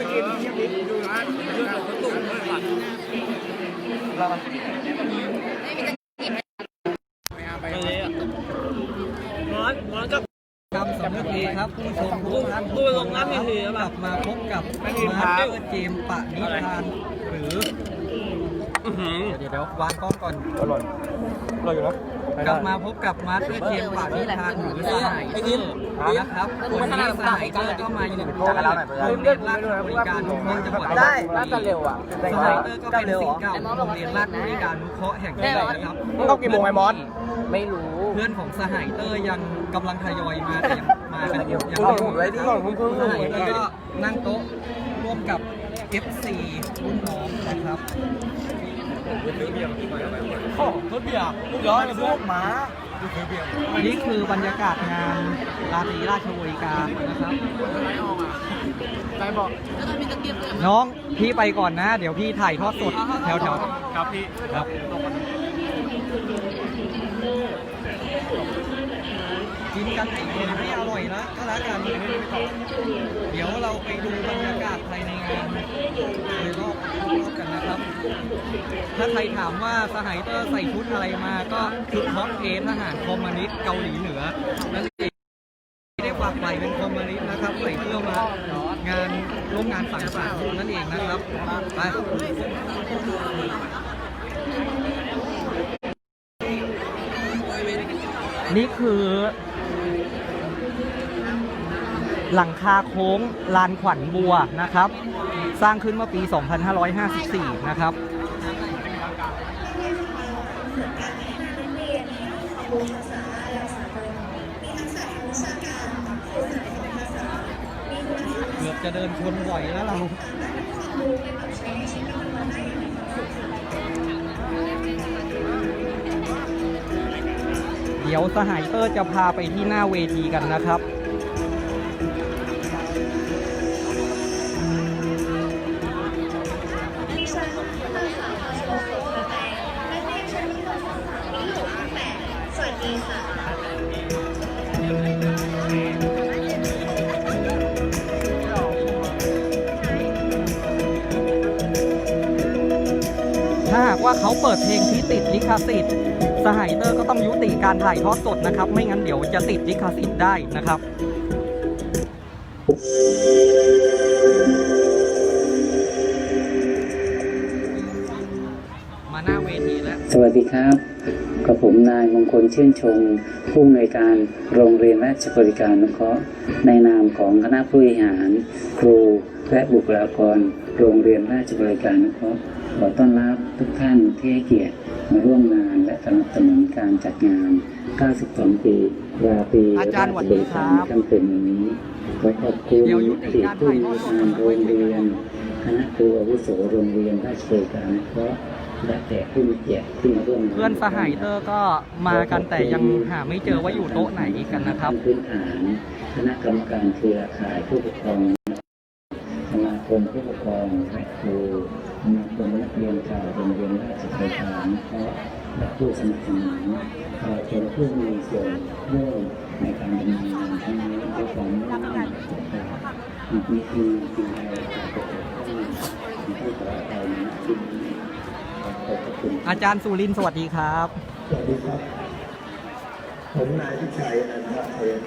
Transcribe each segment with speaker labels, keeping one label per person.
Speaker 1: ไปเลยอะร้อนร้อนก็
Speaker 2: ครับสำนึกดีครับผู้ชมทุกท่าน
Speaker 1: ดูลงน้ำทีๆแล้
Speaker 2: กลั
Speaker 1: บ
Speaker 2: มาพบกับ
Speaker 1: มาครั
Speaker 2: ส
Speaker 1: บ
Speaker 2: เตอร์เจมส์ปะนิพานหรือ
Speaker 1: อื้อหือ
Speaker 2: เดี๋ยวเดี๋ยววางกล้องก่อน
Speaker 3: อร่อยอร่อยอยู่นะ
Speaker 2: กลับมาพบกับมาสเตอร์เจมส์ปะนิพานหรือสหายเตอร์นะครับวันนี้สหายเตอร์ก็มาอยู่โรงเรียนราชบริการนุเคราะห์จังหวัด
Speaker 3: ได้
Speaker 2: ราชบุรี
Speaker 3: อะ
Speaker 2: สหายเตอร์ก็เป็นศิษย์เก่าโรงเรียนราชบริการนุเคราะห์แห่งนี้นะครับ
Speaker 3: มึงต้องกี่โมงไอ้มอส
Speaker 4: ไม่รู้
Speaker 2: เพื่อนของสหายเตอร์ยังกำลังทยอยมาแต่ยังมากันยัง
Speaker 3: คุณต้องพูดไว้ดิ
Speaker 2: สหายเตอร์ก็นั่งโต๊ะร่วมกับ F4 รุ่นน้องนะครับ
Speaker 3: รถเบียร์ย้อนพวกหมา
Speaker 2: นี่คือบรรยากาศงานราตรีราชบริการนะครับ
Speaker 3: ใจบอก
Speaker 2: น้องพี่ไปก่อนนะ เดี๋ยวพี่ถ่ายทอดสดแถวแถว
Speaker 3: ครับพี่
Speaker 2: ๆครับกินกันไอ้เห็นไม่อร่อยนะก็แล้วกัน เดี๋ยวเราไปดูบรรยากาศภายในงานโดยรอบรอบ กันนะครับ ถ้าใครถามว่าสหายเตอร์ใส่ชุดอะไรมาก็ชุดฮอตเพสทหารคอมมิวนิสต์เกาหลีเหนือนั่นเองได้ฝากใส่เป็นคอมมิวนิสต์นะครับใส่เสื้อมางานร่วมงานสังสรรค์นั่นเองนะครับไปนี่คือ หลังคาโค้งลานขวัญบัวนะครับ สร้างขึ้นเมื่อปี 2554 นะครับเกือบจะเดินชนบ่อยแล้วเราเดี๋ยวสหายเตอร์จะพาไปที่หน้าเวทีกันนะครับ เขาเปิดเพลงที่ติดลิขสิทธิ์สหายเตอร์ก็ต้องยุติการถ่ายทอดสดนะครับ ไม่งั้นเดี๋ยวจะติดลิขสิทธิ์ได้นะครับมาหน้าเวทีแล้ว
Speaker 4: สวัสดีครับกับผมนายมงคลชื่นชมผู้อำนวยการโรงเรียนราชบริการนุเคราะห์ในนามของคณะผู้บริหาร ครู และบุคลากร โรงเรียนราชบริการนุเคราะห์ขอต้อนรับทุกท่านที่ให้เกียรติมาร่วมงานและสนับสนุนการจัดงาน 92 ปีราตรี
Speaker 2: อาจารย์สวัสดีครับ
Speaker 4: คำเป็นนี้ขอขอบคุณ
Speaker 2: เดี๋ยวยุติ
Speaker 4: ที่
Speaker 2: การ
Speaker 4: ผู้
Speaker 2: ถ่าย
Speaker 4: บ
Speaker 2: ทอด
Speaker 4: ริ
Speaker 2: สด
Speaker 4: หาร
Speaker 2: ก่อนนะ
Speaker 4: โรงเรียนคณะครูอาวุโสโรงเรียนราชบริการนุเคราะห์และแขกผู้มีเกียรติที่มาร่วมงาน
Speaker 2: เพื่อนสหายเตอร์ก็มากันแต่ยังหาไม่เจอว่าอยู่โต๊ะไหนกันนะครับ
Speaker 4: พื้นฐานคณะกรรมการเครือข่ายผู้ปกครอง สมาคมผู้ปกครองและครูสมาคมนักเรียนชาวโรงเรียนราชบริการเพราะและผู้สนับสนุนขอเป็นผู้มีส่วนร่วมในการดำเนินงานครั้งนี้ด้วยความมุ่งมั่นหากมีทีมทีมใดปรากฏที่ผู้ขออภัยในที่นี้ขอขอบพระคุณ
Speaker 2: อาจารย์สุรินทร์สวัสดีครับ
Speaker 5: สวัสดีครับ ผมนายพิชัยอันทเทน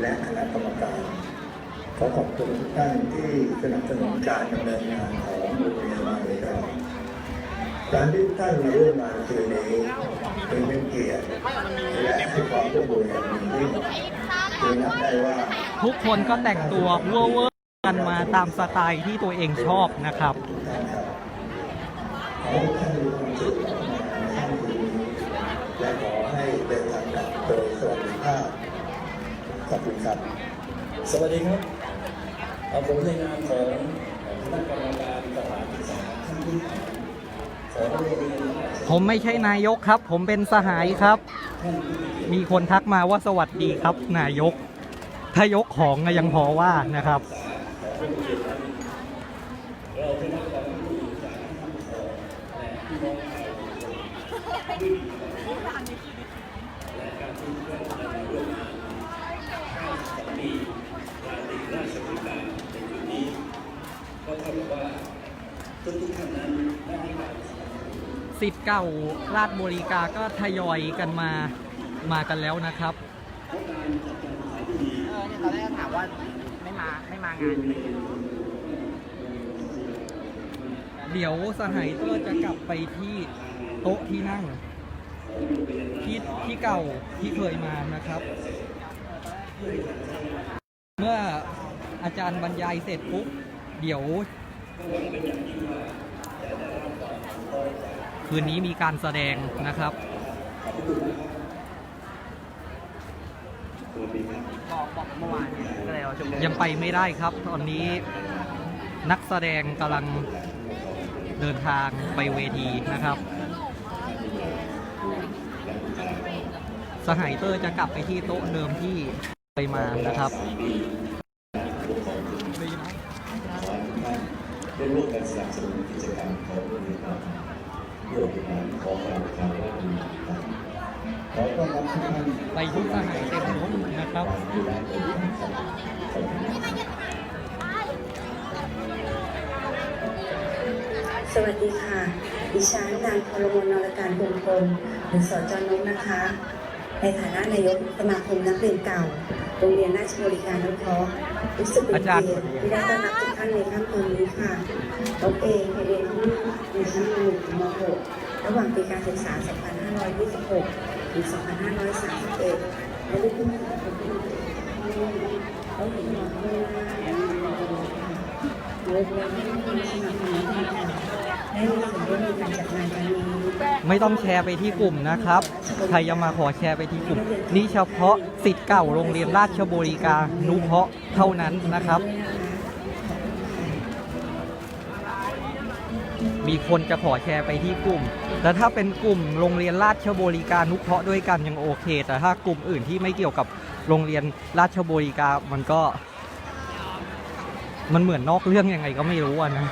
Speaker 5: และคณะกรรมการ ขอขอบคุณทุกท่านที่สนับสนุนการดำเนินงานของโรงเรียนมาเลยครับการที่ทุกท่านมาร่วมงานคืนนี้เป็นเป็นเกียรติและให้ความร่วมมืออย่างดียิ่งจึงนับได้ว่า
Speaker 2: ทุกคนก็แต่งตัวเวอร์เวอร์กันมาตามสไตล์ที่ตัวเองชอบนะครับ
Speaker 5: ขอให้ท่านมีความสุขในค่ำคืนนี้และขอให้เดินทางกลับโดยสวัสดิภาพขอบคุณครับ
Speaker 6: สวัสดีครับเอ่อ ผมในนามของคณะกรรมการสถานศึกษาขั้นพื้นฐานของโรงเรียนราช
Speaker 2: ผมไม่ใช่นายกครับ ผมเป็นสหายครับ มีคนทักมาว่าสวัสดีครับ นายก ถ้ายกของก็ยังพอว่านะครับ
Speaker 6: ท
Speaker 2: สิทธิ์เก่าราชบุรีกาก็ทยอยกันมามากันแล้วนะครับ
Speaker 3: เออเนี่ยตอนแรกถามว่าไม่มาไม่มางาน
Speaker 2: เดี๋ยวสหายเตอร์จะกลับไปที่โต๊ะที่นั่งที่ที่เก่าที่เคยมานะครับ เมื่ออาจารย์บรรยายเสร็จปุ๊บเดี๋ยว คืนนี้มีการแสดงนะครับ
Speaker 3: บอกบอกเมื่อวานเนี่ยก็เลยเอาชั่วโมง
Speaker 2: ยังไปไม่ได้ครับ ตอนนี้นักแสดงกำลังเดินทางไปเวทีนะครับ สหายเตอร์จะกลับไปที่โต๊ะเดิมที่เคยมานะครับ
Speaker 6: ได้ร่วมกันสนับสนุนกิจกรรมของโรงเรียนเราเพื่อเป็นการขอความกาและความกรุณาขอต้อนรับทุกท่าน
Speaker 2: ไปทุกสหายเต็มยศนะครับ
Speaker 6: ที่ร้านบขอบคุณครับ
Speaker 7: สวัสดีค่ะ ดิฉันนางพลมนนรการพงพลหรือสจนกนะคะ ในฐานะนายกสมาคมนักเรียนเก่า โรงเรียนราชบริการนุเคราะห์รู้สึกเป็น
Speaker 2: อาจารย์
Speaker 7: เกียรติที่ได้ต้อนรับทุกท่านในค่ำคืนนี้ค่ะนกเองเคยเรียนที่นี่ในชั้นม .1 ถึงม .6 ระหว่างปีการศึกษา 2526 ถึง 2531 และได้ขึ้นมาเป็นผู้เขาเห็นความเมื่อหน้าและมีความรู้ค่ะโดยเรียนที่มีสนับสนุนทางการ ได้มีส่วนร่วมในการจัดงานครั้งนี้
Speaker 2: ไม่ต้องแชร์ไปที่กลุ่มนะครับ ใครจะมาขอแชร์ไปที่กลุ่ม นี่เฉพาะสิทธิ์เก่าโรงเรียนราชบุรีกานุเคราะห์เท่านั้นนะครับ มีคนจะขอแชร์ไปที่กลุ่ม แต่ถ้าเป็นกลุ่มโรงเรียนราชบุรีกานุเคราะห์ด้วยกันยังโอเค แต่ถ้ากลุ่มอื่นที่ไม่เกี่ยวกับโรงเรียนราชบุรีกา มันก็ มันเหมือนนอกเรื่องยังไงก็ไม่รู้อะนะ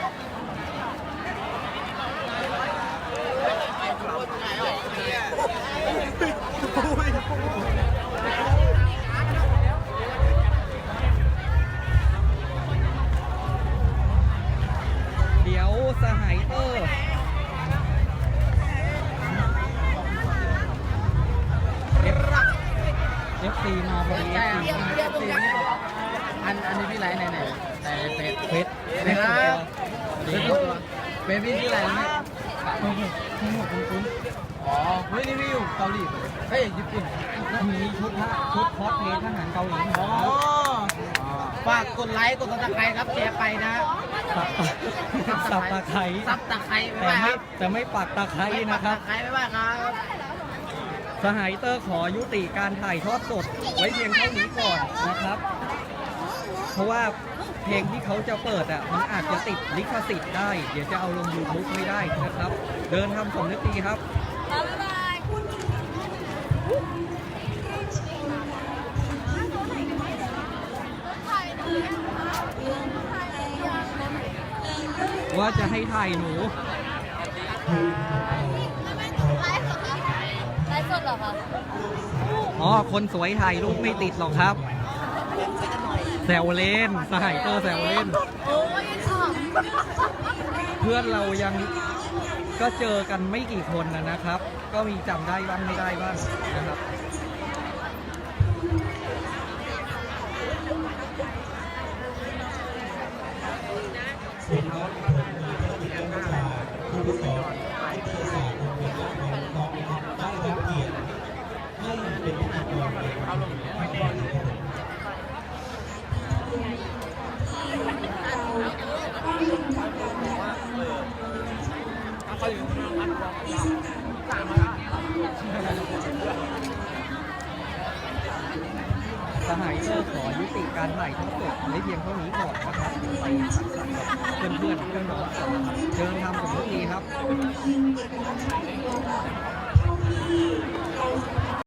Speaker 2: หายเตอร์เอฟซีมาพอดี
Speaker 3: ใช่
Speaker 2: เอ
Speaker 3: ครับ
Speaker 2: ฟซี
Speaker 3: อันอันนี้พี่ไลฟ์ไหนไหนแต่เฟซ
Speaker 2: เพชร
Speaker 3: เฟซครับเฟซตัวเฟซพี่ชื่ออะไรนะ
Speaker 2: ทั้งหมดทั้งหมดคุณคุณ
Speaker 3: อ๋อเฮ้ยนี่พี่อยู่เกาหลีเฮ้ยญี่ปุ่น
Speaker 2: มีชุดทหชุดคอสเพลย์ทหารเกาหลี
Speaker 3: อ๋อฝากกดไลค์กดซับสไครต์ครับแชร์ไปนะ
Speaker 2: สับตะไคร้
Speaker 3: ซับตะไคร้ไม่
Speaker 2: แต่
Speaker 3: ว่าค
Speaker 2: ไม่
Speaker 3: รับ
Speaker 2: แต่ไม่ปักตะไคร้นะครับ
Speaker 3: ตะไคร้ไม่ว่าครับ
Speaker 2: สหายเตอร์ขอยุติการถ่ายทอดสดไว้เพียงเท่านี้ก่อนนะครับ เพราะว่าเพลงที่เขาจะเปิดอะมันอาจจะติดลิขสิทธิ์ได้ เดี๋ยวจะเอาลง YouTube ไม่ได้นะครับ เดินทำสมนึกดีครับ ว่าจะให้ถ่ายหนู
Speaker 8: ไลฟ์สดเหรอคะ
Speaker 2: อ๋อ คนสวยถ่ายรูปไม่ติดหรอกครับ แซวเล่นสหายเตอร์แซวเล่น
Speaker 8: โอ้ยข
Speaker 2: เพื่อนเรายังก็เจอกันไม่กี่คนนะนะครับ ก็มีจำได้บ้างไม่ได้บ้างนะครับสานใหม่ทั้งหมดไม่เพียงเท่านี้ก่อนนะครับไปสังสรรค์เพื่อนเพื่อนน้องก่อนนะครับเจอทำสมมติครับ